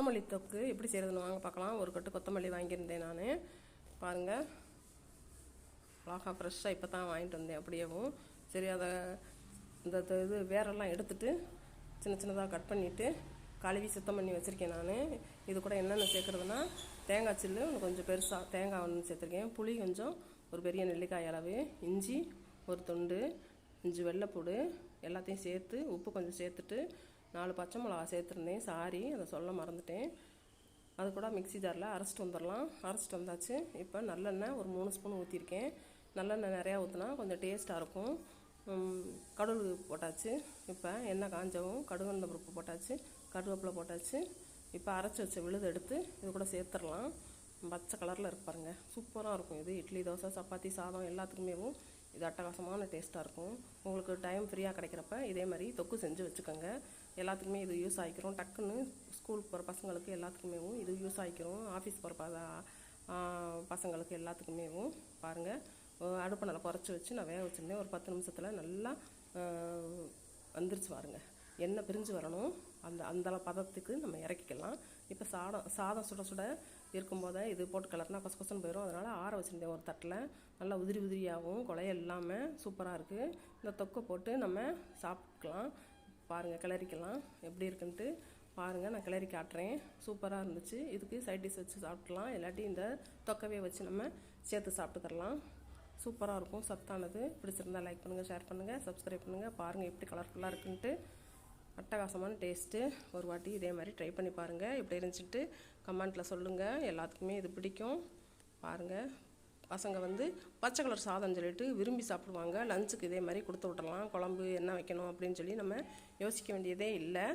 கொத்தமல்லி தொக்கு எப்படி செய்கிறதுன்னு வாங்க பார்க்கலாம். ஒரு கட்டு கொத்தமல்லி வாங்கியிருந்தேன் நான். பாருங்கள் அழகாக ஃப்ரெஷ்ஷாக இப்போ தான் வாங்கிட்டு வந்தேன் அப்படியேவும். சரி அதை இந்த இது வேரெல்லாம் எடுத்துட்டு சின்ன சின்னதாக கட் பண்ணிவிட்டு கழுவி சுத்தம் பண்ணி வச்சுருக்கேன் நான். இது கூட என்னென்ன சேர்க்குறதுனா தேங்காய் சில்லு ஒன்று கொஞ்சம் பெருசாக தேங்காய் ஒன்று சேர்த்துருக்கேன். புளி கொஞ்சம் ஒரு பெரிய நெல்லிக்காய் அளவு இஞ்சி ஒரு துண்டு இஞ்சி வெள்ளைப்பூடு எல்லாத்தையும் சேர்த்து உப்பு கொஞ்சம் சேர்த்துட்டு நாலு பச்சை மிளகா சேர்த்துருந்தேன். சாரி அதை சொல்ல மறந்துட்டேன். அது கூட மிக்ஸி ஜாரில் அரைச்சிட்டு வந்துடலாம். அரைச்சிட்டு வந்தாச்சு. இப்போ நல்லெண்ணெய் ஒரு மூணு ஸ்பூன் ஊற்றிருக்கேன் நல்லெண்ணெய் நிறையா ஊற்றினா கொஞ்சம் டேஸ்ட்டாக இருக்கும். கடுகு போட்டாச்சு. இப்போ எண்ணெய் காஞ்சவும் கடுகு பருப்பு போட்டாச்சு. கருவேப்பிலை போட்டாச்சு. இப்போ அரைச்சி வச்ச விழுது எடுத்து இது கூட சேர்த்துடலாம். பச்சை கலரில் இருப்பாருங்க சூப்பராக இருக்கும் இது. இட்லி தோசை சப்பாத்தி சாதம் எல்லாத்துக்குமேவும் இது அட்டகாசமான டேஸ்ட்டாக இருக்கும். உங்களுக்கு டைம் ஃப்ரீயாக கிடைக்கிறப்ப இதே மாதிரி தொக்கு செஞ்சு வச்சுக்கோங்க. எல்லாத்துக்குமே இது யூஸ் ஆகிக்கிறோம் டக்குன்னு ஸ்கூலுக்கு போகிற பசங்களுக்கு எல்லாத்துக்குமேவும் இது யூஸ் ஆகிக்கிறோம் ஆஃபீஸ் போகிற பசங்களுக்கு எல்லாத்துக்குமேவும் பாருங்கள் அடுப்பு நல்லா குறைச்சி வச்சு நான் வேக வச்சுருந்தேன். ஒரு பத்து நிமிஷத்தில் நல்லா வந்துருச்சு பாருங்க. எண்ணெய் பிரிஞ்சு வரணும். அந்த அந்த அளவு பதத்துக்கு நம்ம இறக்கிக்கலாம். இப்போ சாதம் சாதம் சுட சுட இருக்கும்போதே இது போட்டு கலர்னா கொச கொசுன்னு போயிடும் அதனால் ஆற வச்சுருந்தேன் ஒரு தட்டில். நல்லா உதிரி உதிரியாகவும் குழைய இல்லாமல் சூப்பராக இருக்குது இந்த தொக்கை போட்டு நம்ம சாப்பிட்டுக்கலாம். பாருங்கள் கிளறிக்கலாம். எப்படி இருக்குன்ட்டு பாருங்கள் நான் கிளறி காட்டுறேன். சூப்பராக இருந்துச்சு. இதுக்கு சைட் டிஷ் வச்சு சாப்பிட்லாம் இல்லாட்டி இந்த தொக்கவே வச்சு நம்ம சேர்த்து சாப்பிட்டு தரலாம் சூப்பராக இருக்கும். சத்தானது. பிடிச்சிருந்தா லைக் பண்ணுங்கள் ஷேர் பண்ணுங்கள் சப்ஸ்கிரைப் பண்ணுங்கள் பாருங்கள் எப்படி கலர்ஃபுல்லாக இருக்குன்ட்டு. அட்டகாசமான டேஸ்ட்டு ஒரு வாட்டி இதே மாதிரி ட்ரை பண்ணி பாருங்கள் இப்படி இருந்துச்சுட்டு கமெண்ட்டில் சொல்லுங்கள் எல்லாத்துக்குமே இது பிடிக்கும். பாருங்கள் பசங்க வந்து பச்சை கலர் சாதம் சொல்லிட்டு விரும்பி சாப்பிடுவாங்க. லஞ்சுக்கு இதே மாதிரி கொடுத்து விட்றலாம் குழம்பு என்ன வைக்கணும் அப்படின்னு சொல்லி நம்ம யோசிக்க வேண்டியதே இல்லை.